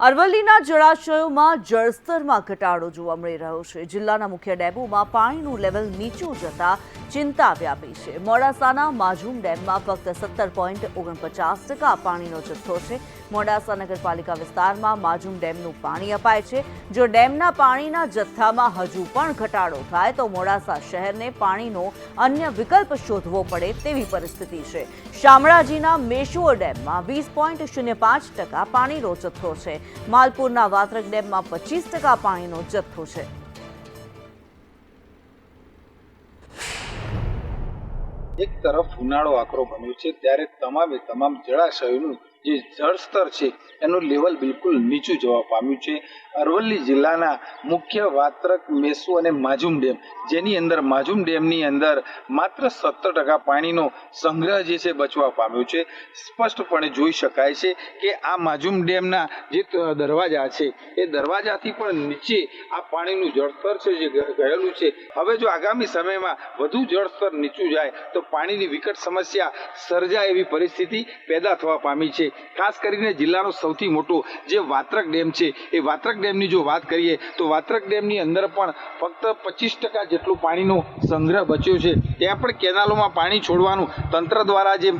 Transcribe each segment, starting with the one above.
અરવલ્લીના જળાશયોમાં જળસ્તરમાં ઘટાડો જોવા મળી રહ્યો છે. જિલ્લાના મુખ્ય ડેમોમાં પાણીનું લેવલ નીચું જતા ચિંતા વ્યાપી છે. મોડાસાના માજુમ ડેમમાં ફક્ત સત્તર પોઈન્ટ ઓગણપચાસ ટકા પાણીનો જથ્થો છે. મોડાસા નગરપાલિકા વિસ્તારમાં માજુમ ડેમનું પાણી અપાય છે. જો ડેમના પાણીના જથ્થામાં હજુ પણ ઘટાડો થાય તો મોડાસા શહેરને પાણીનો અન્ય વિકલ્પ શોધવો પડે તેવી પરિસ્થિતિ છે. શામળાજીના મેશુઓ ડેમમાં વીસ પોઈન્ટ શૂન્ય પાંચ ટકા પાણીનો જથ્થો છે. માલપુરના વાત્રક ડેમમાં પચીસ ટકા પાણીનો જથ્થો છે. એક તરફ ઉનાળો આકરો બન્યો છે, ત્યારે તમામે તમામ જળાશયોનું જે જળસ્તર છે, એનું લેવલ બિલકુલ નીચું જવા પામ્યું છે. અરવલ્લી જિલ્લાના મુખ્ય વાત્રક મેસુ અને માજુમ ડેમ, જેની અંદર માજુમ ડેમની અંદર માત્ર સત્તર ટકા પાણીનો સંગ્રહ જે છે, બચવા પામ્યો છે. સ્પષ્ટપણે જોઈ શકાય છે કે આ માજુમ ડેમના જે દરવાજા છે, એ દરવાજાથી પણ નીચે આ પાણીનું જળસ્તર છે, જે ગયેલું છે. હવે જો આગામી સમયમાં વધુ જળસ્તર નીચું જાય, તો પાણીની વિકટ સમસ્યા સર્જાય એવી પરિસ્થિતિ પેદા થવા પામી છે. ખાસ કરીને જિલ્લાનો સૌથી મોટો જે વાત્રક ડેમ છે, એ વાત્રક ડેમની જો વાત કરીએ, તો વાત્રક ડેમની અંદર પણ ફક્ત પચીસ ટકા જેટલું પાણીનો સંગ્રહ બચ્યો છે. ત્યાં પણ કેનાલોમાં પાણી છોડવાનું તંત્ર દ્વારા જે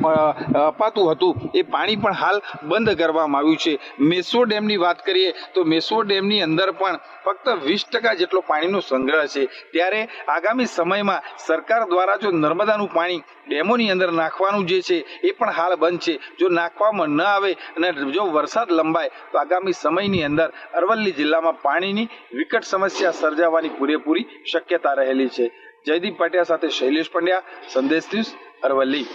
અપાતું હતું, એ પાણી પણ હાલ બંધ કરવામાં આવ્યું છે. મેસો ડેમની વાત કરીએ, તો મેસો ડેમની અંદર પણ ફક્ત વીસ ટકા જેટલો પાણીનો સંગ્રહ છે. ત્યારે આગામી સમયમાં સરકાર દ્વારા જો નર્મદાનું પાણી ડેમોની અંદર નાખવાનું જે છે, એ પણ હાલ બંધ છે. જો નાખવામાં ન આવે અને જો વરસાદ લંબાય, તો આગામી સમયની અંદર અરવલ્લી જિલ્લામાં પાણીની વિકટ સમસ્યા સર્જાવાની પૂરેપૂરી શક્યતા રહેલી છે. જયદીપ પાટિયા સાથે શૈલેષ પંડ્યા, સંદેશ ન્યૂઝ અરવલ્લી.